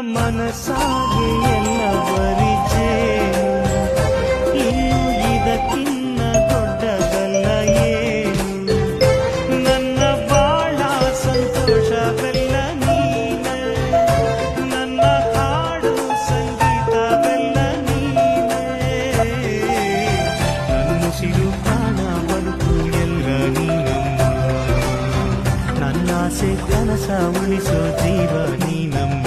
ಮನಸಾಗಿ ಎಲ್ಲ ಬರಿಜೇನು ಇನ್ನು ಇದಕ್ಕಿನ್ನ ದೊಡ್ಡದಲ್ಲ ಏನು? ನನ್ನ ಬಾಳ ಸಂತೋಷವೆಲ್ಲ ನೀನೆ. ನನ್ನ ಹಾಡು ಸಂಗೀತವೆಲ್ಲ ನೀನೇ. ನನ್ನ ಸಿರು ಪ್ರಾಣ ಬದುಕು ಎಲ್ಲ ನೀನಮ್ಮ. ನನ್ನ ಆಸೆ ಕನಸ ಉಳಿಸೋ ಜೀವ ನೀನಮ್ಮ.